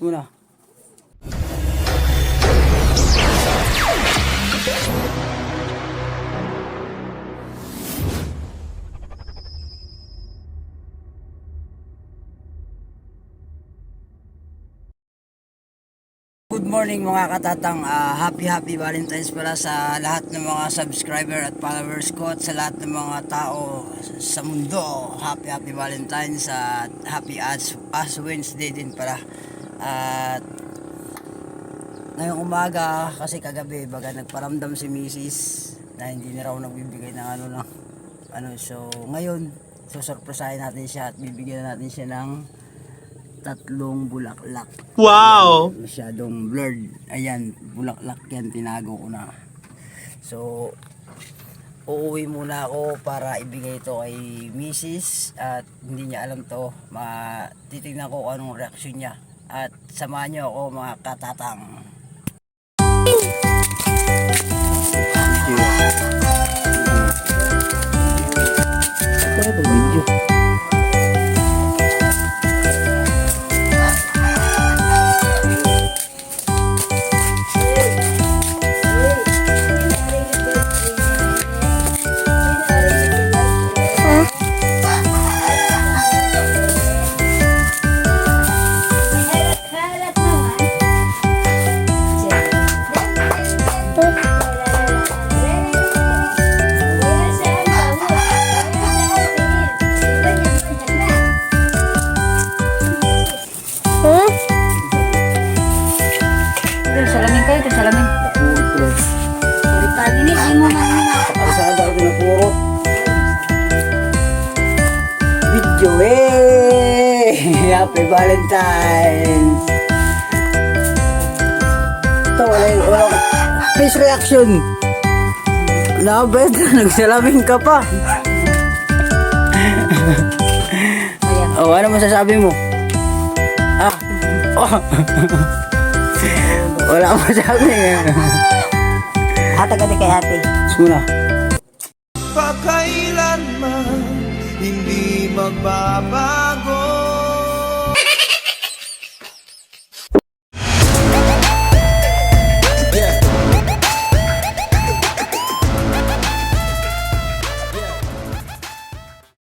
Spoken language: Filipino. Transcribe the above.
muna. Good morning mga katatang. Ah, happy happy Valentine's pala sa lahat ng mga subscriber at followers ko at sa lahat ng mga tao sa mundo. Happy happy Valentine's at happy Ash, Ash Wednesday din pala. At ngayong umaga kasi kagabi baga nagparamdam si Mrs. na hindi na raw nagbibigay ng ano ng ano so ngayon susurpresahin natin siya at bibigyan natin siya ng tatlong bulaklak. Wow! Masyadong blurred. Ayan, bulaklak yan, tinago ko na. So, uuwi muna ako para ibigay ito kay Mrs. At hindi niya alam to. Ma titignan ko anong reaksyon niya. At samahan niyo ako mga katatang. Ito video. Eh! Happy Valentine's! Ito, wala yung wala. Face reaction! Nabet, nagsalamin ka pa. Oh, ano masasabi mo? Ah. Oh. Wala akong masabi. Ate kay ate. Muna. Pakailanman hindi magbabago.